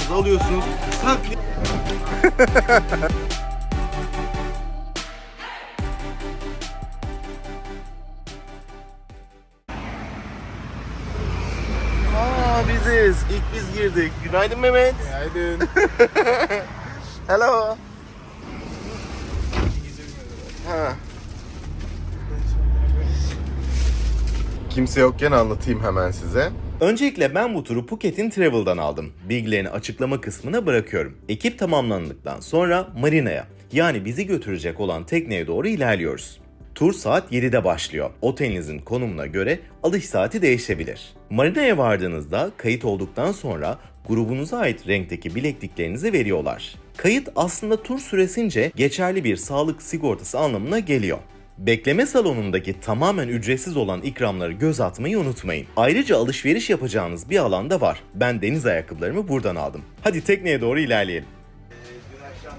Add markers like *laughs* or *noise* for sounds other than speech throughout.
parmağınızı alıyorsunuz. Tak *laughs* Aa biziz. İlk biz girdik. Günaydın Mehmet. Günaydın. *laughs* Hello. Ha. Kimse yokken anlatayım hemen size. Öncelikle ben bu turu Phuket'in Travel'dan aldım. Bilgilerini açıklama kısmına bırakıyorum. Ekip tamamlandıktan sonra marinaya yani bizi götürecek olan tekneye doğru ilerliyoruz. Tur saat 7'de başlıyor. Otelinizin konumuna göre alış saati değişebilir. Marinaya vardığınızda kayıt olduktan sonra grubunuza ait renkteki bilekliklerinizi veriyorlar. Kayıt aslında tur süresince geçerli bir sağlık sigortası anlamına geliyor. Bekleme salonundaki tamamen ücretsiz olan ikramları göz atmayı unutmayın. Ayrıca alışveriş yapacağınız bir alan da var. Ben deniz ayakkabılarımı buradan aldım. Hadi tekneye doğru ilerleyelim. Dün akşam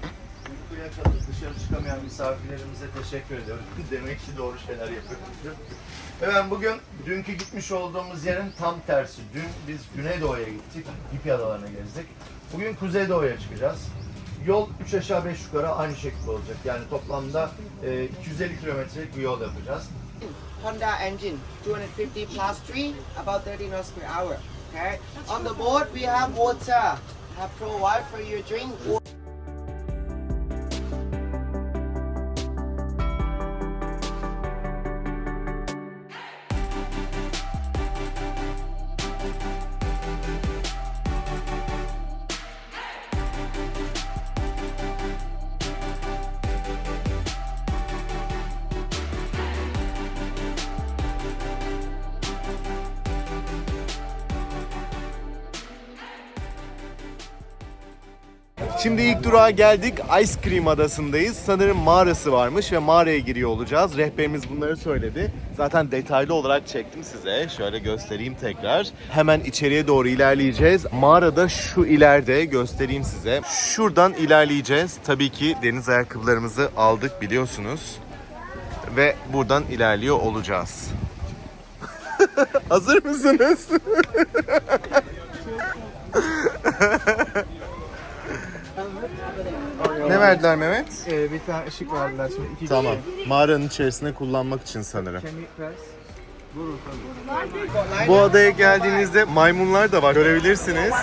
uykuya kalıp dışarı çıkamayan misafirlerimize teşekkür ediyorum. *laughs* Demek ki doğru şeyler yapıyoruz. Ve ben bugün dünkü gitmiş olduğumuz yerin tam tersi. Dün biz Güneydoğu'ya gittik. İpi Adaları'na gezdik. Bugün Kuzeydoğu'ya çıkacağız. Yol 3 aşağı 5 yukarı aynı şekilde olacak. Yani toplamda e, 250 kilometrelik bir yol yapacağız. Honda engine, 250 plus 3, about 30 knots per hour. Okay. On the board, we have water. Have provide for your drink. Şimdi ilk durağa geldik. Ice Cream Adası'ndayız. Sanırım mağarası varmış ve mağaraya giriyor olacağız. Rehberimiz bunları söyledi. Zaten detaylı olarak çektim size. Şöyle göstereyim tekrar. Hemen içeriye doğru ilerleyeceğiz. Mağarada şu ileride göstereyim size. Şuradan ilerleyeceğiz. Tabii ki deniz ayakkabılarımızı aldık biliyorsunuz. Ve buradan ilerliyor olacağız. *laughs* Hazır mısınız? *laughs* ne verdiler Mehmet? Ee, bir tane ışık verdiler şimdi. iki Tamam. Mağaranın içerisine kullanmak için sanırım. Kemik pers. Bu adaya geldiğinizde maymunlar da var. Görebilirsiniz.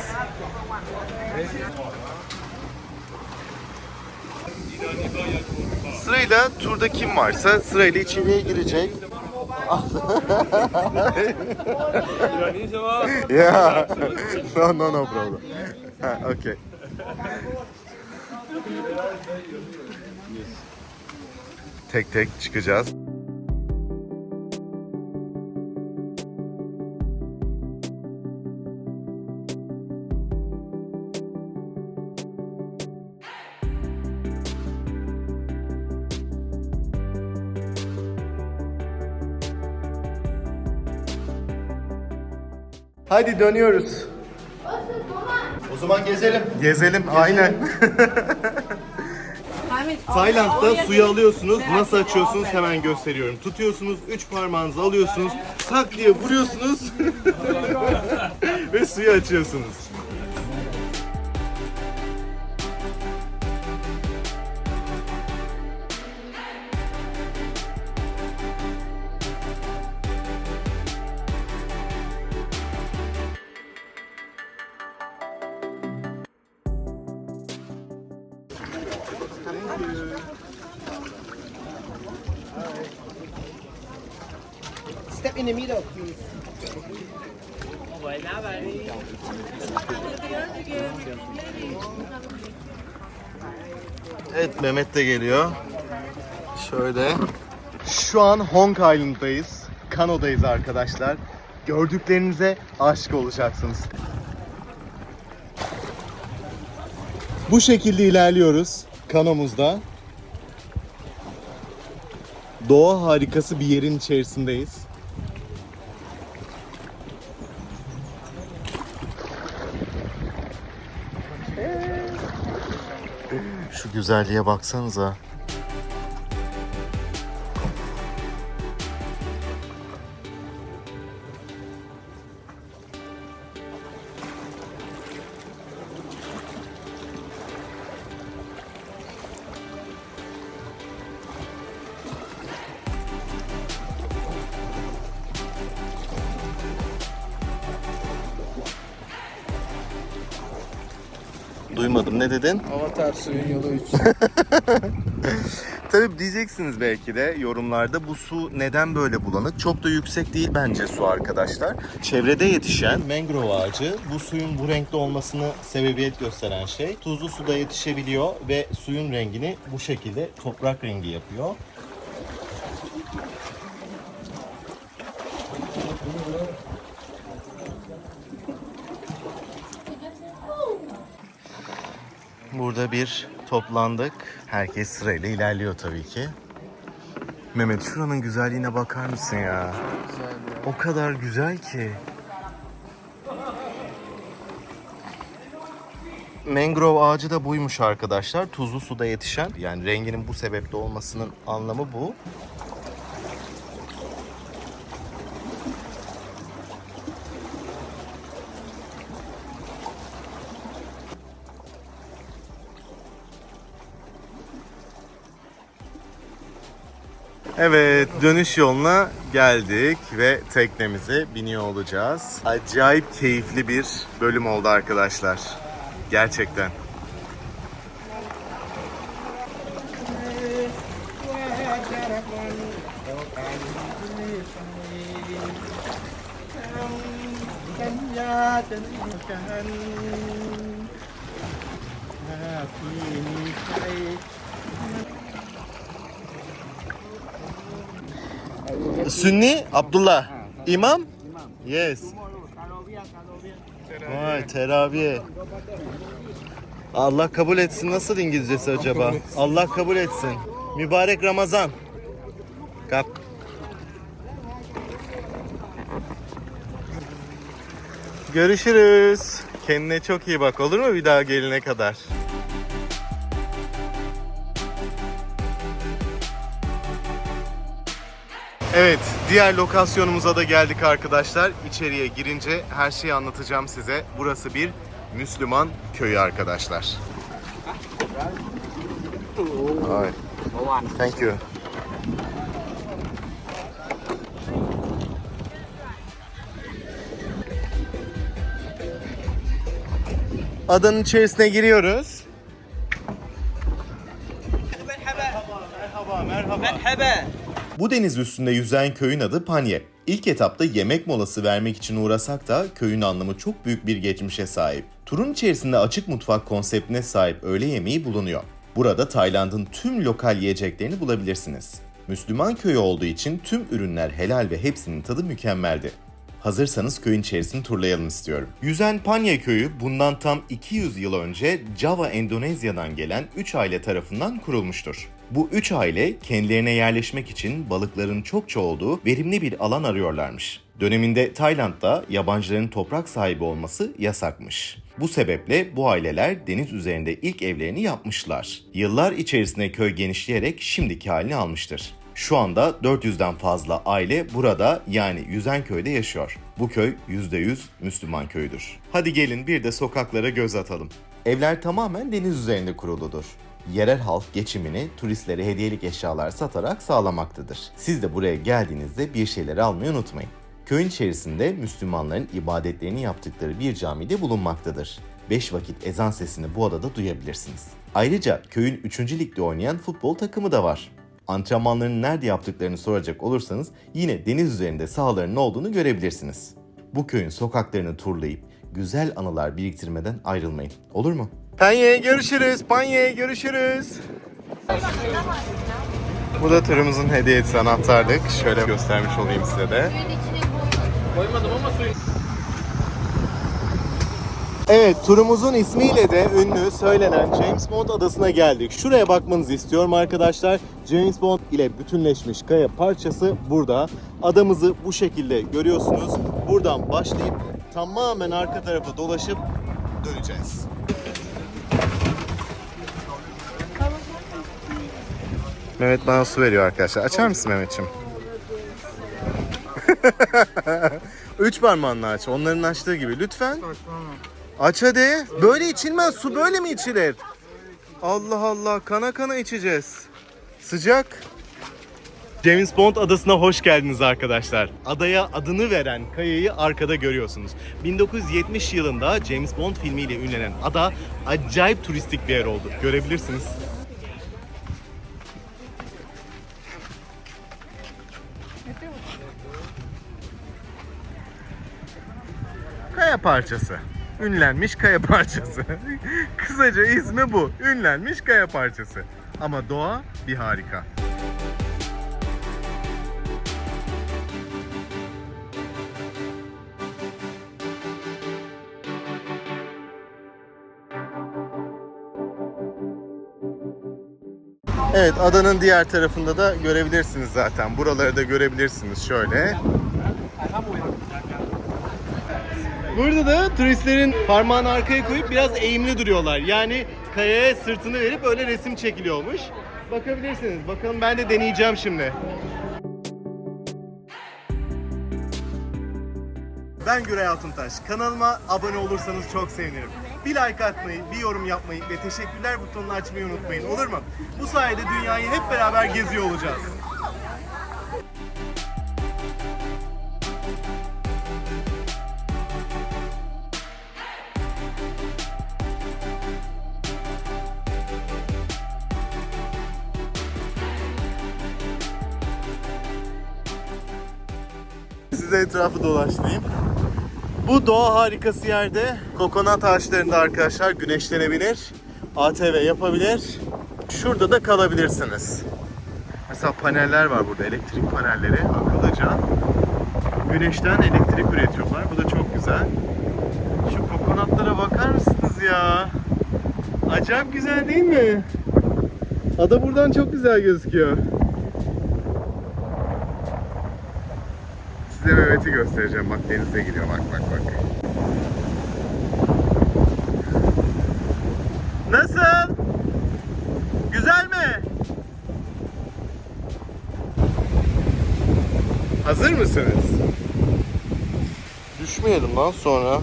Sırayla turda kim varsa sırayla içeriye girecek. yeah. No, no, no problem. Ha, okay. Tek tek çıkacağız. Hadi dönüyoruz. Zaman gezelim. Gezelim, aynen. *laughs* Tayland'da suyu alıyorsunuz. Nasıl açıyorsunuz hemen gösteriyorum. Tutuyorsunuz, üç parmağınızı alıyorsunuz. Tak diye vuruyorsunuz. *laughs* Ve suyu açıyorsunuz. The middle, please. Evet Mehmet de geliyor. Şöyle. Şu an Hong Island'dayız. Kano'dayız arkadaşlar. Gördüklerinize aşık olacaksınız. Bu şekilde ilerliyoruz kanomuzda. Doğa harikası bir yerin içerisindeyiz. Güzelliğe baksanıza. Duymadım ne dedin? Avatar suyun yolu 3. *laughs* Tabii diyeceksiniz belki de yorumlarda bu su neden böyle bulanık? Çok da yüksek değil bence su arkadaşlar. Çevrede yetişen mangrove ağacı bu suyun bu renkte olmasını sebebiyet gösteren şey. Tuzlu suda yetişebiliyor ve suyun rengini bu şekilde toprak rengi yapıyor. Burada bir toplandık. Herkes sırayla ilerliyor tabii ki. Mehmet şuranın güzelliğine bakar mısın ya? O kadar güzel ki. Mangrove ağacı da buymuş arkadaşlar. Tuzlu suda yetişen. Yani renginin bu sebepte olmasının anlamı bu. Evet, dönüş yoluna geldik ve teknemize biniyor olacağız. Acayip keyifli bir bölüm oldu arkadaşlar. Gerçekten. Sünni Abdullah. İmam? Yes. Vay teravih. Allah kabul etsin. Nasıl İngilizcesi acaba? Allah kabul etsin. Mübarek Ramazan. Kap. Görüşürüz. Kendine çok iyi bak olur mu bir daha gelene kadar? Evet, diğer lokasyonumuza da geldik arkadaşlar. İçeriye girince her şeyi anlatacağım size. Burası bir Müslüman köyü arkadaşlar. Ay. Thank you. Adanın içerisine giriyoruz. Bu deniz üstünde yüzen köyün adı Panye. İlk etapta yemek molası vermek için uğrasak da köyün anlamı çok büyük bir geçmişe sahip. Turun içerisinde açık mutfak konseptine sahip öğle yemeği bulunuyor. Burada Tayland'ın tüm lokal yiyeceklerini bulabilirsiniz. Müslüman köyü olduğu için tüm ürünler helal ve hepsinin tadı mükemmeldi. Hazırsanız köyün içerisini turlayalım istiyorum. Yüzen Panya köyü bundan tam 200 yıl önce Java Endonezya'dan gelen 3 aile tarafından kurulmuştur. Bu 3 aile kendilerine yerleşmek için balıkların çokça olduğu verimli bir alan arıyorlarmış. Döneminde Tayland'da yabancıların toprak sahibi olması yasakmış. Bu sebeple bu aileler deniz üzerinde ilk evlerini yapmışlar. Yıllar içerisinde köy genişleyerek şimdiki halini almıştır. Şu anda 400'den fazla aile burada yani Yüzenköy'de yaşıyor. Bu köy %100 Müslüman köyüdür. Hadi gelin bir de sokaklara göz atalım. Evler tamamen deniz üzerinde kuruludur. Yerel halk geçimini turistlere hediyelik eşyalar satarak sağlamaktadır. Siz de buraya geldiğinizde bir şeyleri almayı unutmayın. Köyün içerisinde Müslümanların ibadetlerini yaptıkları bir camide bulunmaktadır. 5 vakit ezan sesini bu adada duyabilirsiniz. Ayrıca köyün 3. ligde oynayan futbol takımı da var. Antrenmanlarını nerede yaptıklarını soracak olursanız yine deniz üzerinde sahalarının olduğunu görebilirsiniz. Bu köyün sokaklarını turlayıp güzel anılar biriktirmeden ayrılmayın. Olur mu? Panye görüşürüz. Panye görüşürüz. Bu da turumuzun hediyesi anahtarlık. Şöyle göstermiş olayım size de. Evet, turumuzun ismiyle de ünlü söylenen James Bond adasına geldik. Şuraya bakmanızı istiyorum arkadaşlar. James Bond ile bütünleşmiş kaya parçası burada. Adamızı bu şekilde görüyorsunuz. Buradan başlayıp tamamen arka tarafa dolaşıp döneceğiz. Mehmet bana su veriyor arkadaşlar. Açar mısın Mehmetciğim? *laughs* Üç parmağınla aç. Onların açtığı gibi. Lütfen. Aç hadi. Böyle içilmez. Su böyle mi içilir? Allah Allah. Kana kana içeceğiz. Sıcak. James Bond adasına hoş geldiniz arkadaşlar. Adaya adını veren kayayı arkada görüyorsunuz. 1970 yılında James Bond filmiyle ünlenen ada acayip turistik bir yer oldu. Görebilirsiniz. Kaya parçası. Ünlenmiş kaya parçası. *laughs* Kısaca ismi bu. Ünlenmiş kaya parçası. Ama doğa bir harika. Evet adanın diğer tarafında da görebilirsiniz zaten. Buraları da görebilirsiniz şöyle. Burada da turistlerin parmağını arkaya koyup biraz eğimli duruyorlar. Yani kayaya sırtını verip öyle resim çekiliyormuş. Bakabilirsiniz. Bakalım ben de deneyeceğim şimdi. Ben Güray Altuntaş. Kanalıma abone olursanız çok sevinirim. Bir like atmayı, bir yorum yapmayı ve teşekkürler butonunu açmayı unutmayın. Olur mu? Bu sayede dünyayı hep beraber geziyor olacağız. Size etrafı dolaştırayım. Bu doğa harikası yerde kokonat ağaçlarında arkadaşlar güneşlenebilir, ATV yapabilir. Şurada da kalabilirsiniz. Mesela paneller var burada, elektrik panelleri akıllıca. Güneşten elektrik üretiyorlar. Bu da çok güzel. Şu kokonatlara bakar mısınız ya? Acayip güzel değil mi? Ada buradan çok güzel gözüküyor. Mehmet'i göstereceğim. Bak denize gidiyor. Bak bak bak. Nasıl? Güzel mi? Hazır mısınız? Düşmeyelim lan sonra.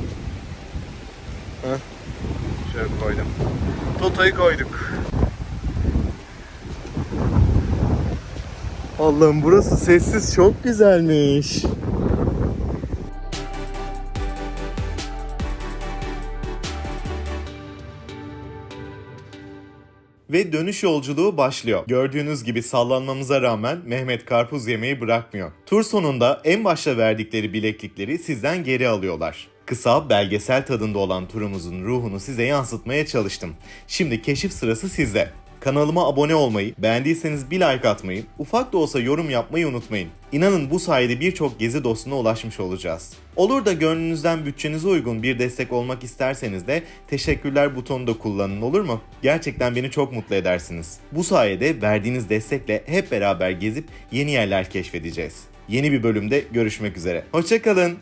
Heh. Şöyle koydum. Toto'yu koyduk. Allah'ım burası sessiz çok güzelmiş. Ve dönüş yolculuğu başlıyor. Gördüğünüz gibi sallanmamıza rağmen Mehmet karpuz yemeyi bırakmıyor. Tur sonunda en başta verdikleri bileklikleri sizden geri alıyorlar. Kısa, belgesel tadında olan turumuzun ruhunu size yansıtmaya çalıştım. Şimdi keşif sırası sizde. Kanalıma abone olmayı, beğendiyseniz bir like atmayı, ufak da olsa yorum yapmayı unutmayın. İnanın bu sayede birçok gezi dostuna ulaşmış olacağız. Olur da gönlünüzden bütçenize uygun bir destek olmak isterseniz de teşekkürler butonu da kullanın olur mu? Gerçekten beni çok mutlu edersiniz. Bu sayede verdiğiniz destekle hep beraber gezip yeni yerler keşfedeceğiz. Yeni bir bölümde görüşmek üzere. Hoşçakalın.